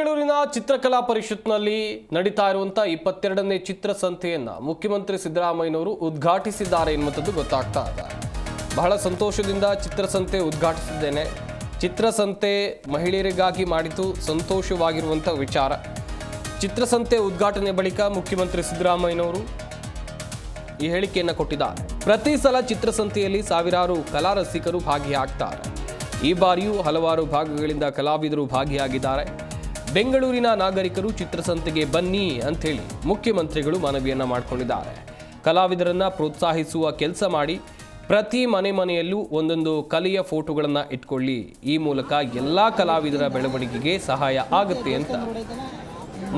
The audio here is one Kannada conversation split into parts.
ಬೆಂಗಳೂರಿನ ಚಿತ್ರಕಲಾ ಪರಿಷತ್ನಲ್ಲಿ ನಡೀತಾ ಇರುವಂಥ ಇಪ್ಪತ್ತೆರಡನೇ ಚಿತ್ರಸಂತೆಯನ್ನು ಮುಖ್ಯಮಂತ್ರಿ ಸಿದ್ದರಾಮಯ್ಯನವರು ಉದ್ಘಾಟಿಸಿದ್ದಾರೆ ಎನ್ನುವಂಥದ್ದು ಗೊತ್ತಾಗ್ತಾ ಇದೆ. ಬಹಳ ಸಂತೋಷದಿಂದ ಚಿತ್ರಸಂತೆ ಉದ್ಘಾಟಿಸಿದ್ದೇನೆ. ಚಿತ್ರಸಂತೆ ಮಹಿಳೆಯರಿಗಾಗಿ ಮಾಡಿತು ಸಂತೋಷವಾಗಿರುವಂಥ ವಿಚಾರ. ಚಿತ್ರಸಂತೆ ಉದ್ಘಾಟನೆ ಬಳಿಕ ಮುಖ್ಯಮಂತ್ರಿ ಸಿದ್ದರಾಮಯ್ಯನವರು ಈ ಹೇಳಿಕೆಯನ್ನು ಕೊಟ್ಟಿದ್ದಾರೆ. ಪ್ರತಿ ಸಲ ಚಿತ್ರಸಂತೆಯಲ್ಲಿ ಸಾವಿರಾರು ಕಲಾ ರಸಿಕರು ಭಾಗಿಯಾಗ್ತಾರೆ. ಈ ಬಾರಿಯೂ ಹಲವಾರು ಭಾಗಗಳಿಂದ ಕಲಾವಿದರು ಭಾಗಿಯಾಗಿದ್ದಾರೆ. ಬೆಂಗಳೂರಿನ ನಾಗರಿಕರು ಚಿತ್ರಸಂತೆಗೆ ಬನ್ನಿ ಅಂಥೇಳಿ ಮುಖ್ಯಮಂತ್ರಿಗಳು ಮನವಿಯನ್ನು ಮಾಡಿಕೊಂಡಿದ್ದಾರೆ. ಕಲಾವಿದರನ್ನ ಪ್ರೋತ್ಸಾಹಿಸುವ ಕೆಲಸ ಮಾಡಿ ಪ್ರತಿ ಮನೆ ಮನೆಯಲ್ಲೂ ಒಂದೊಂದು ಕಲೆಯ ಫೋಟೋಗಳನ್ನು ಇಟ್ಕೊಳ್ಳಿ. ಈ ಮೂಲಕ ಎಲ್ಲ ಕಲಾವಿದರ ಬೆಳವಣಿಗೆಗೆ ಸಹಾಯ ಆಗುತ್ತೆ ಅಂತ.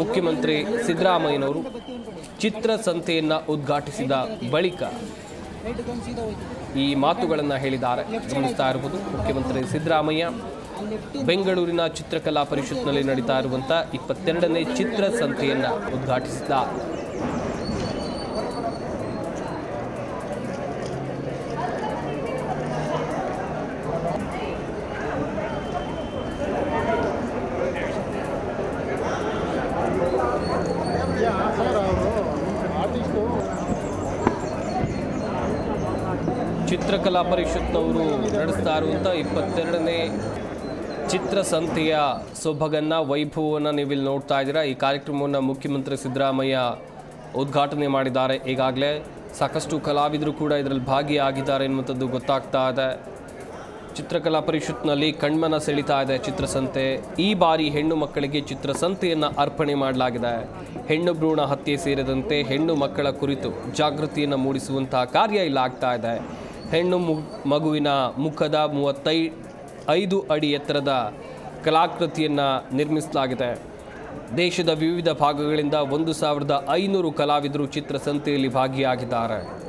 ಮುಖ್ಯಮಂತ್ರಿ ಸಿದ್ದರಾಮಯ್ಯನವರು ಚಿತ್ರಸಂತೆಯನ್ನ ಉದ್ಘಾಟಿಸಿದ ಬಳಿಕ ಈ ಮಾತುಗಳನ್ನು ಹೇಳಿದ್ದಾರೆ. ಗಮನಿಸ್ತಾ ಇರಬಹುದು ಮುಖ್ಯಮಂತ್ರಿ ಸಿದ್ದರಾಮಯ್ಯ. ಬೆಂಗಳೂರಿನ ಚಿತ್ರಕಲಾ ಪರಿಷತ್ನಲ್ಲಿ ನಡೀತಾ ಇರುವಂಥ ಇಪ್ಪತ್ತೆರಡನೇ ಚಿತ್ರಸಂತೆಯನ್ನು ಉದ್ಘಾಟಿಸಿದ. ಚಿತ್ರಕಲಾ ಪರಿಷತ್ನವರು ನಡೆಸ್ತಾ ಇರುವಂಥ ಇಪ್ಪತ್ತೆರಡನೇ ಚಿತ್ರಸಂತೆಯ ಸೊಬಗನ್ನ, ವೈಭವವನ್ನು ನೀವಿಲ್ಲಿ ನೋಡ್ತಾ ಇದ್ದೀರಾ. ಈ ಕಾರ್ಯಕ್ರಮವನ್ನು ಮುಖ್ಯಮಂತ್ರಿ ಸಿದ್ದರಾಮಯ್ಯ ಉದ್ಘಾಟನೆ ಮಾಡಿದ್ದಾರೆ. ಈಗಾಗಲೇ ಸಾಕಷ್ಟು ಕಲಾವಿದರು ಕೂಡ ಇದರಲ್ಲಿ ಭಾಗಿಯಾಗಿದ್ದಾರೆ ಎನ್ನುವಂಥದ್ದು ಗೊತ್ತಾಗ್ತಾ ಇದೆ. ಚಿತ್ರಕಲಾ ಪರಿಷತ್ನಲ್ಲಿ ಕಣ್ಮನ ಸೆಳಿತಾ ಇದೆ ಚಿತ್ರಸಂತೆ. ಈ ಬಾರಿ ಹೆಣ್ಣು ಮಕ್ಕಳಿಗೆ ಚಿತ್ರಸಂತೆಯನ್ನು ಅರ್ಪಣೆ ಮಾಡಲಾಗಿದೆ. ಹೆಣ್ಣು ಭ್ರೂಣ ಹತ್ಯೆ ಸೇರಿದಂತೆ ಹೆಣ್ಣು ಮಕ್ಕಳ ಕುರಿತು ಜಾಗೃತಿಯನ್ನು ಮೂಡಿಸುವಂತಹ ಕಾರ್ಯ ಇಲ್ಲಾಗ್ತಾ ಇದೆ. ಹೆಣ್ಣು ಮಗುವಿನ ಮುಖದ ಮೂವತ್ತೈ ಐದು ಅಡಿ ಎತ್ತರದ ಕಲಾಕೃತಿಯನ್ನು ನಿರ್ಮಿಸಲಾಗಿದೆ. ದೇಶದ ವಿವಿಧ ಭಾಗಗಳಿಂದ ಒಂದು ಸಾವಿರದ ಐನೂರು ಕಲಾವಿದರು ಚಿತ್ರಸಂತೆಯಲ್ಲಿ ಭಾಗಿಯಾಗಿದ್ದಾರೆ.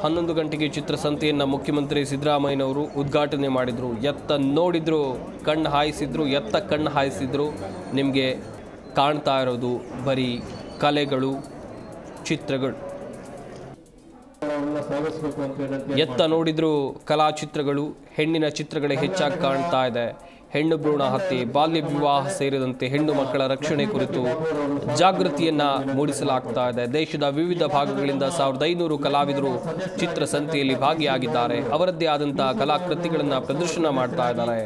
ಹನ್ನೊಂದು ಗಂಟೆಗೆ ಚಿತ್ರಸಂತೆಯನ್ನು ಮುಖ್ಯಮಂತ್ರಿ ಸಿದ್ದರಾಮಯ್ಯನವರು ಉದ್ಘಾಟನೆ ಮಾಡಿದರು. ಎತ್ತ ನೋಡಿದ್ರು ಕಣ್ಣು ಹಾಯಿಸಿದ್ರು, ಎತ್ತ ಕಣ್ಣು ಹಾಯಿಸಿದ್ರು. ನಿಮಗೆ ಕಾಣ್ತಾ ಇರೋದು ಬರೀ ಕಲೆಗಳು, ಚಿತ್ರಗಳು. ಸಾಗಿಸ್ಬೇಕು ಅಂತ ಹೇಳಿ ಎತ್ತ ನೋಡಿದ್ರು ಕಲಾಚಿತ್ರಗಳು ಹೆಣ್ಣಿನ ಚಿತ್ರಗಳೇ ಹೆಚ್ಚಾಗಿ ಕಾಣ್ತಾ ಇದೆ. ಹೆಣ್ಣು ಭ್ರೂಣ ಹತ್ಯೆ ಬಾಲ್ಯ ವಿವಾಹ ಸೇರಿದಂತೆ ಹೆಣ್ಣು ಮಕ್ಕಳ ರಕ್ಷಣೆ ಕುರಿತು ಜಾಗೃತಿಯನ್ನ ಮೂಡಿಸಲಾಗ್ತಾ ಇದೆ. ದೇಶದ ವಿವಿಧ ಭಾಗಗಳಿಂದ ಸಾವಿರದ ಐನೂರು ಕಲಾವಿದರು ಚಿತ್ರಸಂತೆಯಲ್ಲಿ ಭಾಗಿಯಾಗಿದ್ದಾರೆ. ಅವರದ್ದೇ ಆದಂತಹ ಕಲಾಕೃತಿಗಳನ್ನು ಪ್ರದರ್ಶನ ಮಾಡ್ತಾ ಇದ್ದಾರೆ.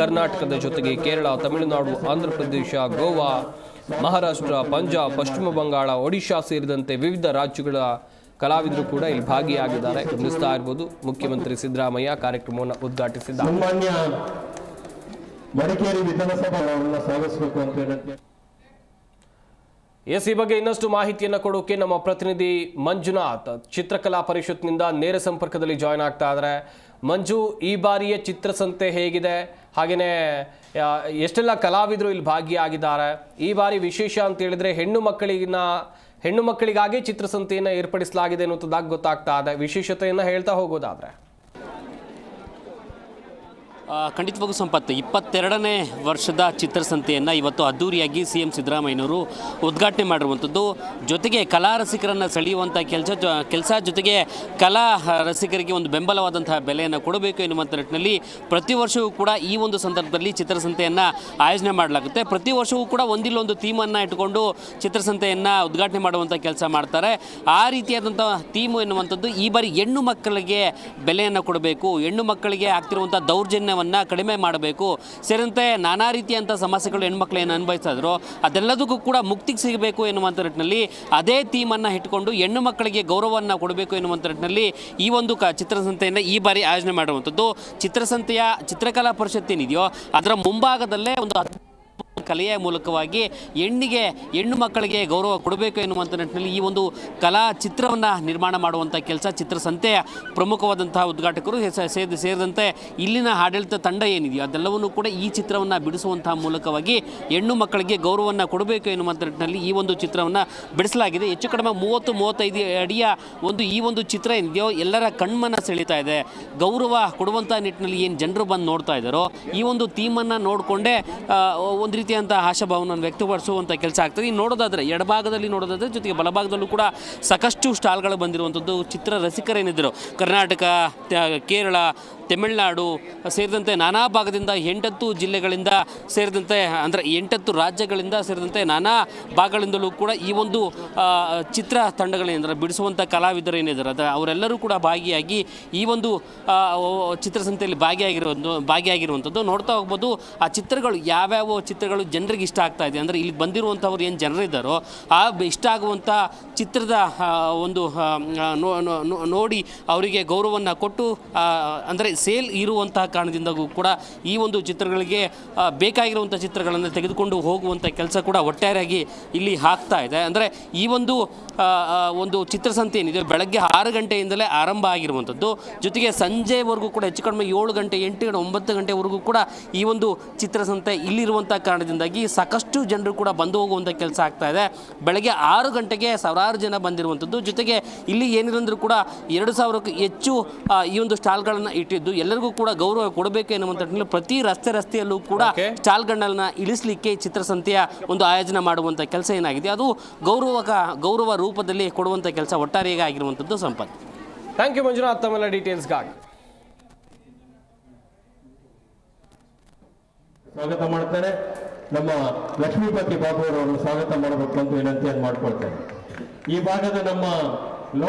ಕರ್ನಾಟಕದ ಜೊತೆಗೆ ಕೇರಳ ತಮಿಳುನಾಡು ಆಂಧ್ರ ಪ್ರದೇಶ ಗೋವಾ ಮಹಾರಾಷ್ಟ್ರ ಪಂಜಾಬ್ ಪಶ್ಚಿಮ ಬಂಗಾಳ ಒಡಿಶಾ ಸೇರಿದಂತೆ ವಿವಿಧ ರಾಜ್ಯಗಳ ಕಲಾವಿದರು ಕೂಡ ಇಲ್ಲಿ ಭಾಗಿಯಾಗಿದ್ದಾರೆ. ಗಮನಿಸ್ತಾ ಇರ್ಬೋದು ಮುಖ್ಯಮಂತ್ರಿ ಸಿದ್ದರಾಮಯ್ಯ ಕಾರ್ಯಕ್ರಮವನ್ನು ಉದ್ಘಾಟಿಸಿದ್ದಾರೆ. ಮಡಿಕೇರಿ ಅಂತ ಎಸ್ ಈ ಬಗ್ಗೆ ಇನ್ನಷ್ಟು ಮಾಹಿತಿಯನ್ನು ಕೊಡೋಕೆ ನಮ್ಮ ಪ್ರತಿನಿಧಿ ಮಂಜುನಾಥ್ ಚಿತ್ರಕಲಾ ಪರಿಷತ್ನಿಂದ ನೇರ ಸಂಪರ್ಕದಲ್ಲಿ ಜಾಯ್ನ್ ಆಗ್ತಾ ಇದ್ದಾರೆ. ಮಂಜು ಈ ಬಾರಿಯ ಚಿತ್ರಸಂತೆ ಹೇಗಿದೆ? ಹಾಗೆಯೇ ಎಷ್ಟೆಲ್ಲ ಕಲಾವಿದರು ಇಲ್ಲಿ ಭಾಗಿಯಾಗಿದ್ದಾರೆ? ಈ ಬಾರಿ ವಿಶೇಷ ಅಂತ ಹೇಳಿದ್ರೆ ಹೆಣ್ಣು ಮಕ್ಕಳಿಗಿನ ಹೆಣ್ಣು ಮಕ್ಕಳಿಗಾಗಿ ಚಿತ್ರಸಂತೆಯನ್ನು ಏರ್ಪಡಿಸಲಾಗಿದೆ ಅನ್ನೋದಾಗಿ ಗೊತ್ತಾಗ್ತಾ ಇದೆ. ವಿಶೇಷತೆಯನ್ನು ಹೇಳ್ತಾ ಹೋಗೋದಾದ್ರೆ. ಖಂಡಿತವಾಗೂ ಸಂಪತ್ತು. ಇಪ್ಪತ್ತೆರಡನೇ ವರ್ಷದ ಚಿತ್ರಸಂತೆಯನ್ನು ಇವತ್ತು ಅದ್ದೂರಿಯಾಗಿ ಸಿ ಎಂ ಸಿದ್ದರಾಮಯ್ಯನವರು ಉದ್ಘಾಟನೆ ಮಾಡಿರುವಂಥದ್ದು. ಜೊತೆಗೆ ಕಲಾ ರಸಿಕರನ್ನು ಸೆಳೆಯುವಂಥ ಕೆಲಸ ಕೆಲಸ ಜೊತೆಗೆ ಕಲಾ ರಸಿಕರಿಗೆ ಒಂದು ಬೆಂಬಲವಾದಂತಹ ಬೆಲೆಯನ್ನು ಕೊಡಬೇಕು ಎನ್ನುವಂಥ ನಿಟ್ಟಿನಲ್ಲಿ ಪ್ರತಿ ವರ್ಷವೂ ಕೂಡ ಈ ಒಂದು ಸಂದರ್ಭದಲ್ಲಿ ಚಿತ್ರಸಂತೆಯನ್ನು ಆಯೋಜನೆ ಮಾಡಲಾಗುತ್ತೆ. ಪ್ರತಿ ವರ್ಷವೂ ಕೂಡ ಒಂದಿಲ್ಲೊಂದು ಥೀಮನ್ನು ಇಟ್ಟುಕೊಂಡು ಚಿತ್ರಸಂತೆಯನ್ನು ಉದ್ಘಾಟನೆ ಮಾಡುವಂಥ ಕೆಲಸ ಮಾಡ್ತಾರೆ. ಆ ರೀತಿಯಾದಂಥ ಥೀಮು ಎನ್ನುವಂಥದ್ದು ಈ ಬಾರಿ ಹೆಣ್ಣು ಮಕ್ಕಳಿಗೆ ಬೆಲೆಯನ್ನು ಕೊಡಬೇಕು. ಹೆಣ್ಣು ಮಕ್ಕಳಿಗೆ ಆಗ್ತಿರುವಂಥ ದೌರ್ಜನ್ಯವನ್ನು ಕಡಿಮೆ ಮಾಡಬೇಕು. ಸೇರಿದಂತೆ ನಾನಾ ರೀತಿಯಂಥ ಸಮಸ್ಯೆಗಳು ಹೆಣ್ಮಕ್ಳು ಏನು ಅನುಭವಿಸ್ತಾ ಇದ್ರು, ಅದೆಲ್ಲದಕ್ಕೂ ಕೂಡ ಮುಕ್ತಿಗೆ ಸಿಗಬೇಕು ಎನ್ನುವಂಥ ನಿಟ್ಟಿನಲ್ಲಿ ಅದೇ ಥೀಮನ್ನು ಇಟ್ಕೊಂಡು ಹೆಣ್ಣು ಮಕ್ಕಳಿಗೆ ಗೌರವವನ್ನು ಕೊಡಬೇಕು ಎನ್ನುವಂಥ ನಿಟ್ಟಿನಲ್ಲಿ ಈ ಒಂದು ಕ ಚಿತ್ರಸಂತೆಯನ್ನು ಈ ಬಾರಿ ಆಯೋಜನೆ ಮಾಡುವಂಥದ್ದು ಚಿತ್ರಸಂತೆಯ ಚಿತ್ರಕಲಾ ಪರಿಷತ್ ಏನಿದೆಯೋ, ಅದರ ಮುಂಭಾಗದಲ್ಲೇ ಒಂದು ಕಲೆಯ ಮೂಲಕವಾಗಿ ಹೆಣ್ಣಿಗೆ, ಹೆಣ್ಣು ಮಕ್ಕಳಿಗೆ ಗೌರವ ಕೊಡಬೇಕು ಎನ್ನುವಂಥ ನಿಟ್ಟಿನಲ್ಲಿ ಈ ಒಂದು ಕಲಾ ಚಿತ್ರವನ್ನು ನಿರ್ಮಾಣ ಮಾಡುವಂಥ ಕೆಲಸ ಚಿತ್ರಸಂತೆಯ ಪ್ರಮುಖವಾದಂತಹ ಉದ್ಘಾಟಕರು ಸೇರಿದಂತೆ ಇಲ್ಲಿನ ಆಡಳಿತ ತಂಡ ಏನಿದೆಯೋ ಅದೆಲ್ಲವನ್ನು ಕೂಡ ಈ ಚಿತ್ರವನ್ನು ಬಿಡಿಸುವಂತಹ ಮೂಲಕವಾಗಿ ಹೆಣ್ಣು ಮಕ್ಕಳಿಗೆ ಗೌರವವನ್ನು ಕೊಡಬೇಕು ಎನ್ನುವಂಥ ನಿಟ್ಟಿನಲ್ಲಿ ಈ ಒಂದು ಚಿತ್ರವನ್ನು ಬಿಡಿಸಲಾಗಿದೆ. ಹೆಚ್ಚು ಕಡಿಮೆ ಮೂವತ್ತು, ಮೂವತ್ತೈದು ಅಡಿಯ ಒಂದು ಈ ಒಂದು ಚಿತ್ರ ಏನಿದೆಯೋ ಎಲ್ಲರ ಕಣ್ಮನ ಸೆಳೀತಾ ಇದೆ. ಗೌರವ ಕೊಡುವಂಥ ನಿಟ್ಟಿನಲ್ಲಿ ಏನು ಜನರು ಬಂದು ನೋಡ್ತಾ ಇದ್ದಾರೋ ಈ ಒಂದು ಥೀಮನ್ನು ನೋಡಿಕೊಂಡೇ ಒಂದು ರೀತಿಯಂಥ ಆಶಾಭಾವನ ವ್ಯಕ್ತಪಡಿಸುವಂಥ ಕೆಲಸ ಆಗ್ತದೆ. ಇನ್ನು ನೋಡೋದಾದರೆ, ಎಡಭಾಗದಲ್ಲಿ ನೋಡೋದಾದರೆ ಜೊತೆಗೆ ಬಲಭಾಗದಲ್ಲೂ ಕೂಡ ಸಾಕಷ್ಟು ಸ್ಟಾಲ್ಗಳು ಬಂದಿರುವಂಥದ್ದು ಚಿತ್ರ ರಸಿಕರೇನಿದ್ದರು. ಕರ್ನಾಟಕ ಕೇರಳ ತಮಿಳುನಾಡು ಸೇರಿದಂತೆ ನಾನಾ ಭಾಗದಿಂದ ಎಂಟತ್ತು ಜಿಲ್ಲೆಗಳಿಂದ ಸೇರಿದಂತೆ, ಅಂದರೆ ಎಂಟತ್ತು ರಾಜ್ಯಗಳಿಂದ ಸೇರಿದಂತೆ ನಾನಾ ಭಾಗಗಳಿಂದಲೂ ಕೂಡ ಈ ಒಂದು ಚಿತ್ರ ತಂಡಗಳೇನಿದ್ದಾರೆ ಬಿಡಿಸುವಂಥ ಕಲಾವಿದರು ಏನಿದ್ದಾರೆ ಅದರ ಅವರೆಲ್ಲರೂ ಕೂಡ ಭಾಗಿಯಾಗಿ ಈ ಒಂದು ಚಿತ್ರಸಂತೆಯಲ್ಲಿ ಭಾಗಿಯಾಗಿರುವಂಥ ಭಾಗಿಯಾಗಿರುವಂಥದ್ದು. ನೋಡ್ತಾ ಹೋಗ್ಬೋದು, ಆ ಚಿತ್ರಗಳು ಯಾವ್ಯಾವ ಚಿತ್ರಗಳು ಜನರಿಗೆ ಇಷ್ಟ ಆಗ್ತಾ ಇದೆ. ಅಂದರೆ ಇಲ್ಲಿ ಬಂದಿರುವಂಥವ್ರು ಏನು ಜನರಿದ್ದಾರೋ, ಆ ಇಷ್ಟ ಆಗುವಂಥ ಚಿತ್ರದ ಒಂದು ನೋಡಿ ಅವರಿಗೆ ಗೌರವವನ್ನು ಕೊಟ್ಟು ಅಂದರೆ ಸೇಲ್ ಇರುವಂತಹ ಕಾರಣದಿಂದಾಗೂ ಕೂಡ ಈ ಒಂದು ಚಿತ್ರಗಳಿಗೆ ಬೇಕಾಗಿರುವಂಥ ಚಿತ್ರಗಳನ್ನು ತೆಗೆದುಕೊಂಡು ಹೋಗುವಂಥ ಕೆಲಸ ಕೂಡ ಒಟ್ಟಾರೆಯಾಗಿ ಇಲ್ಲಿ ಆಗ್ತಾ ಇದೆ. ಅಂದರೆ ಈ ಒಂದು ಒಂದು ಚಿತ್ರಸಂತೆ ಏನಿದೆ, ಬೆಳಗ್ಗೆ ಆರು ಗಂಟೆಯಿಂದಲೇ ಆರಂಭ ಆಗಿರುವಂಥದ್ದು. ಜೊತೆಗೆ ಸಂಜೆವರೆಗೂ ಕೂಡ, ಹೆಚ್ಚು ಕಡಿಮೆ ಏಳು ಗಂಟೆ, ಎಂಟು ಗಂಟೆ, ಒಂಬತ್ತು ಗಂಟೆವರೆಗೂ ಕೂಡ ಈ ಒಂದು ಚಿತ್ರಸಂತೆ ಇಲ್ಲಿರುವಂಥ ಕಾರಣದಿಂದಾಗಿ ಸಾಕಷ್ಟು ಜನರು ಕೂಡ ಬಂದು ಹೋಗುವಂಥ ಕೆಲಸ ಆಗ್ತಾ ಇದೆ. ಬೆಳಗ್ಗೆ ಆರು ಗಂಟೆಗೆ ಸಾವಿರಾರು ಜನ ಬಂದಿರುವಂಥದ್ದು. ಜೊತೆಗೆ ಇಲ್ಲಿ ಏನಿರಂದ್ರೂ ಕೂಡ, ಎರಡು ಸಾವಿರಕ್ಕೂ ಹೆಚ್ಚು ಈ ಒಂದು ಸ್ಟಾಲ್ಗಳನ್ನು ಇಟ್ಟಿದ್ದು ಎಲ್ಲರಿಗೂ ಕೂಡ ಗೌರವ ಕೊಡಬೇಕು ಎನ್ನುವಂಥ ನಿಟ್ಟಿನಲ್ಲಿ ಪ್ರತಿ ರಸ್ತೆ ರಸ್ತೆಯಲ್ಲೂ ಕೂಡ. ಸ್ಟಾಲ್ಗಳನ್ನ ಇಳಿಸಲಿಕ್ಕೆ ಚಿತ್ರಸಂತೆಯ ಒಂದು ಆಯೋಜನೆ ಮಾಡುವಂಥ ಕೆಲಸ ಏನಾಗಿದೆ? ಅದು ಗೌರವಕ ಗೌರವ ರೂಪದಲ್ಲಿ ಕೊಡುವಂಥ ಕೆಲಸ ಒಟ್ಟಾರೆಯಾಗಿ ಆಗಿರುವಂಥದ್ದು ಸಂಪತ್ ಥ್ಯಾಂಕ್ ಯು ಮಂಜುನಾಥ್. ತಮ್ಮೆಲ್ಲ ಡೀಟೇಲ್ಸ್ಗಾಗಿ ಸ್ವಾಗತ ಮಾಡ್ತಾರೆ ನಮ್ಮ ಲಕ್ಷ್ಮೀಪತಿ ಬಾಬು ಅವರನ್ನು ಸ್ವಾಗತ ಮಾಡಬೇಕು ಅಂತ ವಿನಂತಿಯನ್ನು ಮಾಡ್ಕೊಳ್ತೇನೆ. ಈ ಭಾಗದ ನಮ್ಮ ಲೋ